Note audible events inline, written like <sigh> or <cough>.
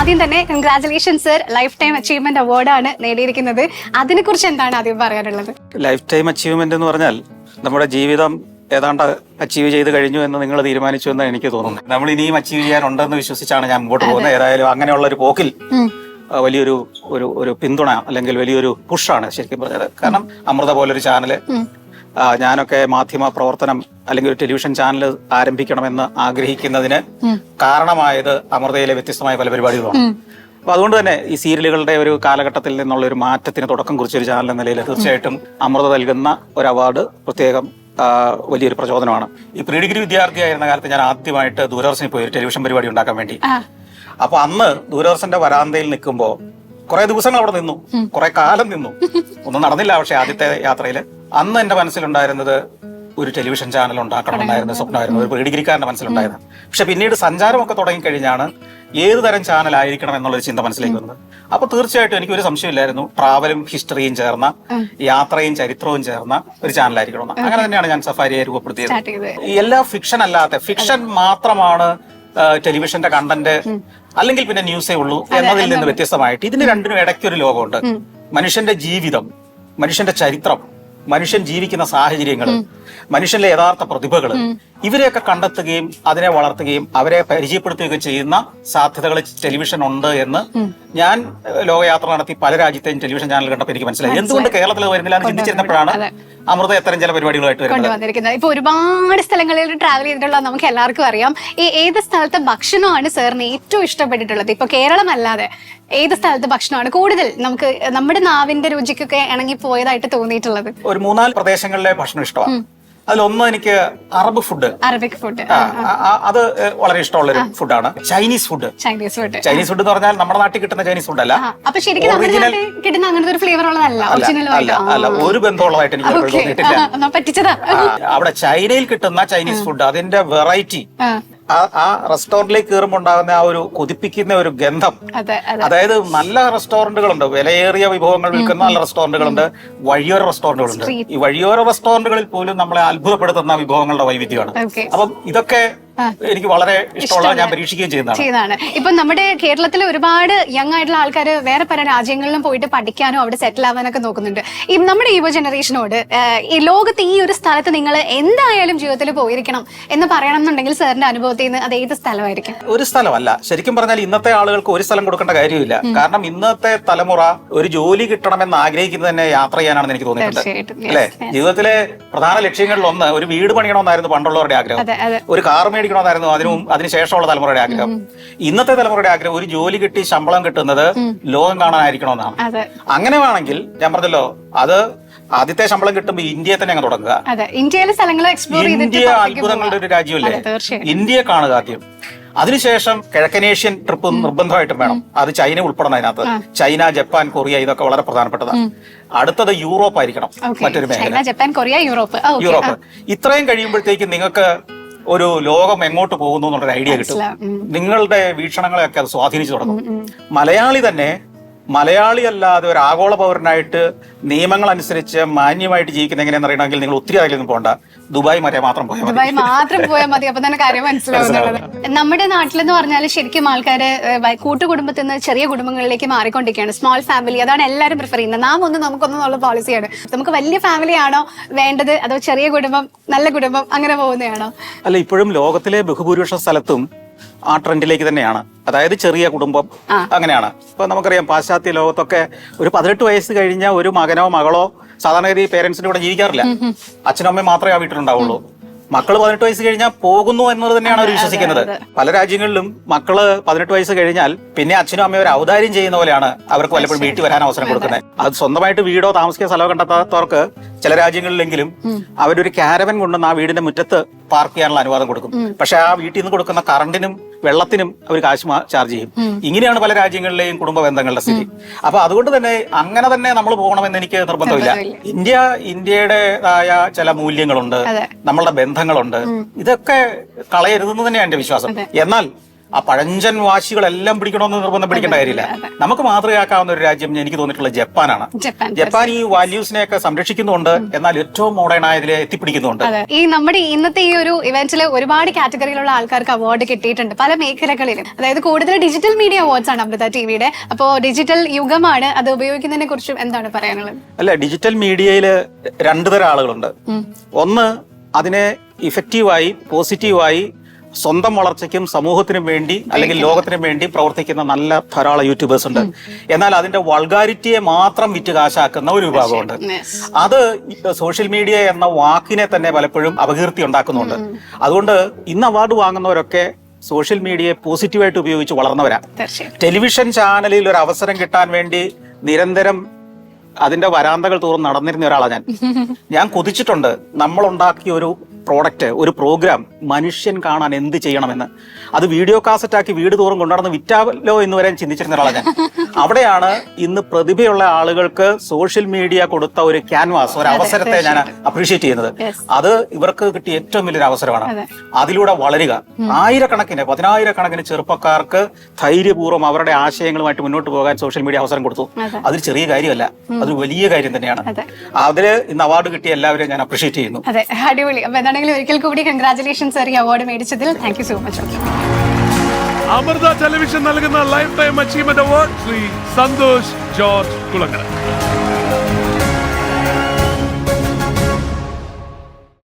ആദ്യം തന്നെ congratulation sir life time achievement അവാർഡാണ് നേടിയിരിക്കുന്നത്. അതിനെക്കുറിച്ച് എന്താണ് ആദ്യം പറയാനുള്ളത്? ലൈഫ് ടൈം അച്ചീവ്മെന്റ് എന്ന് പറഞ്ഞാൽ നമ്മുടെ ജീവിതം ഏതാണ്ട് അച്ചീവ് ചെയ്ത് കഴിഞ്ഞു എന്ന് നിങ്ങൾ തീരുമാനിച്ചു എന്ന് എനിക്ക് തോന്നുന്നു. നമ്മൾ ഇനിയും അച്ചീവ് ചെയ്യാനുണ്ടെന്ന് വിശ്വസിച്ചാണ് ഞാൻ മുമ്പോട്ട് പോകുന്നത്. ഏതായാലും അങ്ങനെയുള്ള ഒരു പോക്കിൽ വലിയൊരു ഒരു ഒരു പിന്തുണ അല്ലെങ്കിൽ വലിയൊരു പുഷാണ് ശരിക്കും പറഞ്ഞത്. കാരണം അമൃത പോലൊരു ചാനൽ ആ, ഞാനൊക്കെ മാധ്യമ പ്രവർത്തനം അല്ലെങ്കിൽ ഒരു ടെലിവിഷൻ ചാനൽ ആരംഭിക്കണമെന്ന് ആഗ്രഹിക്കുന്നതിന് കാരണമായത് അമൃതയിലെ വ്യത്യസ്തമായ പല പരിപാടികളാണ്. അപ്പൊ അതുകൊണ്ട് തന്നെ ഈ സീരിയലുകളുടെ ഒരു കാലഘട്ടത്തിൽ നിന്നുള്ള ഒരു മാറ്റത്തിന് തുടക്കം കുറിച്ച ഒരു ചാനൽ എന്ന നിലയിൽ തീർച്ചയായിട്ടും അമൃത നൽകുന്ന ഒരു അവാർഡ് പ്രത്യേകം വലിയൊരു പ്രചോദനമാണ്. ഈ പ്രീ ഡിഗ്രി വിദ്യാർത്ഥിയായിരുന്ന കാലത്ത് ഞാൻ ആദ്യമായിട്ട് ദൂരദർശനിൽ പോയി ഒരു ടെലിവിഷൻ പരിപാടി ഉണ്ടാക്കാൻ വേണ്ടി. അപ്പൊ അന്ന് ദൂരദർശന്റെ വരാന്തയിൽ നിൽക്കുമ്പോൾ കുറെ ദിവസങ്ങൾ അവിടെ നിന്നു. കുറെ കാലം നിന്നു. ഒന്നും നടന്നില്ല പക്ഷെ ആദ്യത്തെ യാത്രയിൽ. അന്ന് എന്റെ മനസ്സിലുണ്ടായിരുന്നത് ഒരു ടെലിവിഷൻ ചാനൽ ഉണ്ടാക്കണമെന്നായിരുന്നു സ്വപ്നമായിരുന്നു ഒരു പ്രീ ഡിഗ്രിക്കാരന്റെ മനസ്സിലുണ്ടായിരുന്നു പക്ഷെ പിന്നീട് സഞ്ചാരമൊക്കെ തുടങ്ങിക്കഴിഞ്ഞാണ് ഏത് തരം ചാനൽ ആയിരിക്കണം എന്നുള്ളൊരു ചിന്ത മനസ്സിലേക്ക് വന്നത്. അപ്പൊ തീർച്ചയായിട്ടും എനിക്ക് ഒരു സംശയമില്ലായിരുന്നു ട്രാവലും ഹിസ്റ്ററിയും ചേർന്ന യാത്രയും ചരിത്രവും ചേർന്ന ഒരു ചാനലായിരിക്കണം ആയിരിക്കണം അങ്ങനെ തന്നെയാണ് ഞാൻ സഫാരിയെ രൂപപ്പെടുത്തിയത്. എല്ലാ ഫിക്ഷൻ അല്ലാത്ത ഫിക്ഷൻ മാത്രമാണ് ടെലിവിഷന്റെ കണ്ടന്റ് അല്ലെങ്കിൽ പിന്നെ ന്യൂസേ ഉള്ളൂ എന്നതിൽ നിന്ന് വ്യത്യസ്തമായിട്ട് ഇതിന് രണ്ടിനും ഇടയ്ക്കൊരു ലോകമുണ്ട്. മനുഷ്യന്റെ ജീവിതം മനുഷ്യന്റെ ചരിത്രം മനുഷ്യൻ ജീവിക്കുന്ന സാഹചര്യങ്ങൾ മനുഷ്യന്റെ യഥാർത്ഥ പ്രതിഭകൾ ഇവരെയൊക്കെ കണ്ടെത്തുകയും അതിനെ വളർത്തുകയും അവരെ പരിചയപ്പെടുത്തുകയൊക്കെ ചെയ്യുന്ന സാധ്യതകൾ ടെലിവിഷൻ ഉണ്ട് എന്ന് ഞാൻ ലോകയാത്ര നടത്തി പല രാജ്യത്തെയും ടെലിവിഷൻ ചാനൽ കണ്ടപ്പോൾ എനിക്ക് മനസ്സിലായി. എന്തുകൊണ്ട് കേരളത്തിൽ വരുന്നില്ല എന്ന് ചിന്തിച്ചിരുന്നപ്പോഴാണ് അമൃത എത്തരം ചില പരിപാടികളായിട്ട് വരുന്നത്? കൊണ്ടുവന്നിരിക്കുന്നത്. ഇപ്പൊ ഒരുപാട് സ്ഥലങ്ങളിൽ ട്രാവൽ ചെയ്തിട്ടുള്ള നമുക്ക് എല്ലാവർക്കും അറിയാം. ഈ ഏത് സ്ഥലത്തെ ഭക്ഷണമാണ് സാറിന് ഏറ്റവും ഇഷ്ടപ്പെട്ടിട്ടുള്ളത്? ഇപ്പൊ കേരളം അല്ലാതെ ഏത് സ്ഥലത്തെ ഭക്ഷണമാണ് കൂടുതൽ നമുക്ക് നമ്മുടെ നാവിന്റെ രുചിക്കൊക്കെ ഇണങ്ങി പോയതായിട്ട് തോന്നിയിട്ടുള്ളത്? ഒരു മൂന്നാൽ പ്രദേശങ്ങളിലെ ഭക്ഷണം ഇഷ്ടമാണ്. അതിലൊന്ന് എനിക്ക് അറബ് ഫുഡ് അറബിക് ഫുഡ് അത് വളരെ ഇഷ്ടമുള്ള ഒരു ഫുഡാണ് Chinese food Chinese food Chinese food എന്ന് പറഞ്ഞാൽ നമ്മുടെ നാട്ടിൽ കിട്ടുന്ന ചൈനീസ് ഫുഡ് അല്ല. അപ്പൊ ശരിക്കും കിട്ടുന്ന അങ്ങനത്തെ ഒരു ഫ്ലേവർ ഉള്ളതല്ല അല്ല അല്ല ഒരു ബന്ധമുള്ളതായിട്ട് എനിക്ക് തോന്നിയിട്ടില്ല. അവിടെ ചൈനയിൽ കിട്ടുന്ന ചൈനീസ് ഫുഡ് അതിന്റെ വെറൈറ്റി ആ, റെസ്റ്റോറന്റിലേക്ക് കയറുമ്പോൾ ഉണ്ടാകുന്ന ആ ഒരു കൊതിപ്പിക്കുന്ന ഒരു ഗന്ധം. അതെ അതെ. അതായത് നല്ല റെസ്റ്റോറന്റുകളുണ്ട് വിലയേറിയ വിഭവങ്ങൾ വിൽക്കുന്ന നല്ല റെസ്റ്റോറന്റുകളുണ്ട് വഴിയോര റെസ്റ്റോറന്റുകളുണ്ട് ഈ വഴിയോര റെസ്റ്റോറന്റുകളിൽ പോലും നമ്മളെ അത്ഭുതപ്പെടുത്തുന്ന വിഭവങ്ങളുടെ വൈവിധ്യമാണ്. അപ്പം ഇതൊക്കെ എനിക്ക് വളരെ ഇഷ്ടമുള്ള ഞാൻ പരീക്ഷിക്കുകയും ചെയ്യുന്നതാണ്. ഇപ്പൊ നമ്മുടെ കേരളത്തിലെ ഒരുപാട് യങ് ആയിട്ടുള്ള ആൾക്കാർ വേറെ പല രാജ്യങ്ങളിലും പോയിട്ട് പഠിക്കാനോ അവിടെ സെറ്റിൽ ആവാനൊക്കെ നോക്കുന്നുണ്ട്. ഈ നമ്മുടെ യുവ ജനറേഷനോട് ഈ ലോകത്ത് ഈ ഒരു സ്ഥലത്ത് നിങ്ങൾ എന്തായാലും ജീവിതത്തിൽ പോയിരിക്കണം എന്ന് പറയണം എന്നുണ്ടെങ്കിൽ സാറിന്റെ അനുഭവത്തിൽ നിന്ന് അത് ഏത് സ്ഥലമായിരിക്കും? ഒരു സ്ഥലമല്ല. ശരിക്കും പറഞ്ഞാൽ ഇന്നത്തെ ആളുകൾക്ക് ഒരു സ്ഥലം കൊടുക്കേണ്ട കാര്യമില്ല. കാരണം ഇന്നത്തെ തലമുറ ഒരു ജോലി കിട്ടണമെന്ന് ആഗ്രഹിക്കുന്നത് തന്നെ യാത്ര ചെയ്യാനാണെന്ന് എനിക്ക് തോന്നിയിട്ടുണ്ട്. അല്ലെ? ജീവിതത്തിലെ പ്രധാന ലക്ഷ്യങ്ങളിൽ ഒന്ന് ഒരു വീട് പണിയണമെന്നായിരുന്നു പണ്ടുള്ളവരുടെ ആഗ്രഹം. ഒരു കാർ മേടിക്കണമെന്നായിരുന്നു അതിനും അതിനുശേഷമുള്ള തലമുറയുടെ ആഗ്രഹം. ഇന്നത്തെ തലമുറയുടെ ആഗ്രഹം ഒരു ജോലി കിട്ടി ശമ്പളം കിട്ടുന്നത് ലോകം കാണാനായിരിക്കണമെന്നാണ്. അങ്ങനെ വേണമെങ്കിൽ ഞാൻ പറഞ്ഞല്ലോ അത് ആദ്യത്തെ ശമ്പളം കിട്ടുമ്പോൾ ഇന്ത്യയെ തന്നെ അങ്ങ് തുടങ്ങുക. ഇന്ത്യയിലെ സ്ഥലങ്ങൾ എക്സ്പ്ലോർ ഇന്ത്യ അത്ഭുതങ്ങളുടെ ഒരു രാജ്യമല്ലേ? ഇന്ത്യ. ഇന്ത്യയെ കാണുക ആദ്യം. അതിനുശേഷം കിഴക്കനേഷ്യൻ ട്രിപ്പ് നിർബന്ധമായിട്ടും വേണം. അത് ചൈന ഉൾപ്പെടണം അതിനകത്ത്. ചൈന ജപ്പാൻ കൊറിയ ഇതൊക്കെ വളരെ പ്രധാനപ്പെട്ടതാണ്. അടുത്തത് യൂറോപ്പ് ആയിരിക്കണം മറ്റൊരു മേഖല. Japan Korea Europe. യൂറോപ്പ്. ഇത്രയും കഴിയുമ്പോഴത്തേക്ക് നിങ്ങൾക്ക് ഒരു ലോകം എങ്ങോട്ട് പോകുന്നു എന്നുള്ളൊരു ഐഡിയ കിട്ടും. നിങ്ങളുടെ വീക്ഷണങ്ങളെയൊക്കെ അത് സ്വാധീനിച്ചു തുടങ്ങും. മലയാളി തന്നെ മലയാളി അല്ലാതെ ഒരു ആഗോള പൗരനായിട്ട് നിയമങ്ങൾ അനുസരിച്ച് മാന്യമായിട്ട് ജീവിക്കുന്ന എങ്ങനെയാണെന്ന് അറിയണമെങ്കിൽ നിങ്ങൾ ഒത്തിരി അതിലൊന്നും പോകണ്ട ദുബായ് വരെ മാത്രം പോയാൽ ദുബായ് മാത്രം പോയാൽ മതി. അപ്പൊ തന്നെ കാര്യം മനസ്സിലാവുന്നുള്ളത് നമ്മുടെ നാട്ടിലെന്ന് പറഞ്ഞാൽ ശരിക്കും ആൾക്കാര് കൂട്ടുകുടുംബത്തിൽ നിന്ന് ചെറിയ കുടുംബങ്ങളിലേക്ക് മാറിക്കൊണ്ടിരിക്കുകയാണ്. സ്മോൾ ഫാമിലി അതാണ് എല്ലാവരും പ്രിഫർ ചെയ്യുന്നത്. നാം ഒന്ന് നമുക്കൊന്നുള്ള പോളിസിയാണ് നമുക്ക് വലിയ ഫാമിലി ആണോ വേണ്ടത്? അതോ ചെറിയ കുടുംബം നല്ല കുടുംബം അങ്ങനെ പോകുന്നതാണോ? അല്ല ഇപ്പോഴും ലോകത്തിലെ ബഹുഭൂരിപക്ഷ സ്ഥലത്തും ആ ട്രെൻഡിലേക്ക് തന്നെയാണ്. അതായത് ചെറിയ കുടുംബം അങ്ങനെയാണ്. ഇപ്പൊ നമുക്കറിയാം പാശ്ചാത്യ ലോകത്തൊക്കെ ഒരു പതിനെട്ട് വയസ്സ് കഴിഞ്ഞ ഒരു മകനോ മകളോ സാധാരണഗതി പേരൻസിന്റെ കൂടെ ജീവിക്കാറില്ല. അച്ഛനും അമ്മയും മാത്രമേ ആ വീട്ടിലുണ്ടാവുള്ളൂ. മക്കൾ പതിനെട്ട് വയസ്സ് കഴിഞ്ഞാൽ പോകുന്നു എന്നത് തന്നെയാണ് അവർ വിശ്വസിക്കുന്നത്. പല രാജ്യങ്ങളിലും മക്കൾ പതിനെട്ട് വയസ്സ് കഴിഞ്ഞാൽ പിന്നെ അച്ഛനും അമ്മയും ഒരു ഔദാര്യം ചെയ്യുന്ന പോലെയാണ് അവർക്ക് വല്ലപ്പോഴും വീട്ടിൽ വരാൻ അവസരം കൊടുക്കുന്നത്. അത് സ്വന്തമായിട്ട് വീടോ താമസിക്കാൻ സ്ഥലമോ കണ്ടെത്താത്തവർക്ക് ചില രാജ്യങ്ങളിലെങ്കിലും അവരൊരു ക്യാരവൻ കൊണ്ടുവന്ന് ആ വീടിന്റെ മുറ്റത്ത് പാർക്ക് ചെയ്യാനുള്ള അനുവാദം കൊടുക്കും. പക്ഷെ ആ വീട്ടിൽ നിന്ന് കൊടുക്കുന്ന കറണ്ടിനും വെള്ളത്തിനും അവർ കാശ് ചാർജ് ചെയ്യും. ഇങ്ങനെയാണ് പല രാജ്യങ്ങളിലെയും കുടുംബ ബന്ധങ്ങളുടെ സ്ഥിതി. അപ്പൊ അതുകൊണ്ട് തന്നെ അങ്ങനെ തന്നെ നമ്മൾ പോകണമെന്ന് എനിക്ക് നിർബന്ധമില്ല. ഇന്ത്യ ഇന്ത്യയുടേതായ ചില മൂല്യങ്ങളുണ്ട്. നമ്മളുടെ ബന്ധങ്ങളുണ്ട്. ഇതൊക്കെ കളയരുതെന്ന് തന്നെയാണ് എന്റെ വിശ്വാസം. എന്നാൽ ആ പഴഞ്ചൻ വാശികളെല്ലാം പിടിക്കണമെന്ന് നിർബന്ധം പിടിക്കേണ്ട കാര്യമില്ല. നമുക്ക് മാതൃകയാക്കാവുന്ന ഒരു രാജ്യം എനിക്ക് തോന്നിയിട്ടുള്ള ജപ്പാനാണ്. ജപ്പാൻ ഈ വാല്യൂസിനെ ഒക്കെ സംരക്ഷിക്കുന്നുണ്ട് എന്നാൽ ഏറ്റവും മോഡേൺ ആയതിലെ എത്തിപ്പിടിക്കുന്നുണ്ട്. ഈ നമ്മുടെ ഇന്നത്തെ ഈ ഒരു ഇവന്റിൽ ഒരുപാട് കാറ്റഗറിയിലുള്ള ആൾക്കാർക്ക് അവാർഡ് കിട്ടിയിട്ടുണ്ട് പല മേഖലകളിലും. അതായത് കൂടുതൽ ഡിജിറ്റൽ മീഡിയ അവാർഡ്സ് ആണ് അമൃത ടിവിയുടെ അപ്പോ ഡിജിറ്റൽ യുഗമാണ് അത് ഉപയോഗിക്കുന്നതിനെ കുറിച്ചും എന്താണ് പറയാനുള്ളത്? അല്ല ഡിജിറ്റൽ മീഡിയയിൽ രണ്ടു തരം ആളുകളുണ്ട് ഒന്ന് അതിനെ ഇഫക്റ്റീവായി പോസിറ്റീവായി സ്വന്തം വളർച്ചയ്ക്കും സമൂഹത്തിനും വേണ്ടി അല്ലെങ്കിൽ ലോകത്തിനും വേണ്ടി പ്രവർത്തിക്കുന്ന നല്ല ധാരാളം യൂട്യൂബേഴ്സ് ഉണ്ട്. എന്നാൽ അതിന്റെ വൾഗാരിറ്റിയെ മാത്രം വിറ്റ് കാശാക്കുന്ന ഒരു വിഭാഗമുണ്ട്. അത് സോഷ്യൽ മീഡിയ എന്ന വാക്കിനെ തന്നെ പലപ്പോഴും അപകീർത്തി ഉണ്ടാക്കുന്നുണ്ട്. അതുകൊണ്ട് ഇന്ന് അവാർഡ് വാങ്ങുന്നവരൊക്കെ സോഷ്യൽ മീഡിയയെ പോസിറ്റീവായിട്ട് ഉപയോഗിച്ച് വളർന്നവരാ. ടെലിവിഷൻ ചാനലിൽ ഒരു അവസരം കിട്ടാൻ വേണ്ടി നിരന്തരം അതിന്റെ വരാന്തകൾ തോറും നടന്നിരുന്ന ഒരാളാണ് ഞാൻ. <laughs> ഞാൻ കൊതിച്ചിട്ടുണ്ട്. നമ്മൾ ഉണ്ടാക്കിയ ഒരു പ്രോഡക്റ്റ് ഒരു പ്രോഗ്രാം മനുഷ്യൻ കാണാൻ എന്ത് ചെയ്യണമെന്ന്. അത് വീഡിയോ കാസറ്റ് ആക്കി വീട് തോറും കൊണ്ടുനടന്ന് വിറ്റാലോ എന്ന് വരെ ചിന്തിച്ചിരുന്ന ഒരാളാണ് ഞാൻ. അവിടെയാണ് ഇന്ന് പ്രതിഭയുള്ള ആളുകൾക്ക് സോഷ്യൽ മീഡിയ കൊടുത്ത ഒരു ക്യാൻവാസ് ഒരു അവസരത്തെ ഞാൻ അപ്രീഷിയേറ്റ് ചെയ്യുന്നത്. അത് ഇവർക്ക് കിട്ടിയ ഏറ്റവും വലിയൊരു അവസരമാണ്. അതിലൂടെ വളരുക. ആയിരക്കണക്കിന് പതിനായിരക്കണക്കിന് ചെറുപ്പക്കാർക്ക് ധൈര്യപൂർവം അവരുടെ ആശയങ്ങളുമായിട്ട് മുന്നോട്ട് പോകാൻ സോഷ്യൽ മീഡിയ അവസരം കൊടുത്തു. അതെ. അതൊരു ചെറിയ കാര്യമല്ല. അതൊരു വലിയ കാര്യം തന്നെയാണ്. അതിൽ ഇന്ന് അവാർഡ് കിട്ടിയ എല്ലാവരെയും ഞാൻ അപ്രീഷിയേറ്റ് ചെയ്യുന്നു. അതെ അടിപൊളി. അപ്പൊ എന്താണെങ്കിലും ഒരിക്കൽ കൂടി കൺഗ്രാചുലേഷൻസ് ഈ award മേടിച്ചതിൽ thank you so much Amrita television നൽകുന്ന lifetime achievement award Shri Santhosh George Kulangara.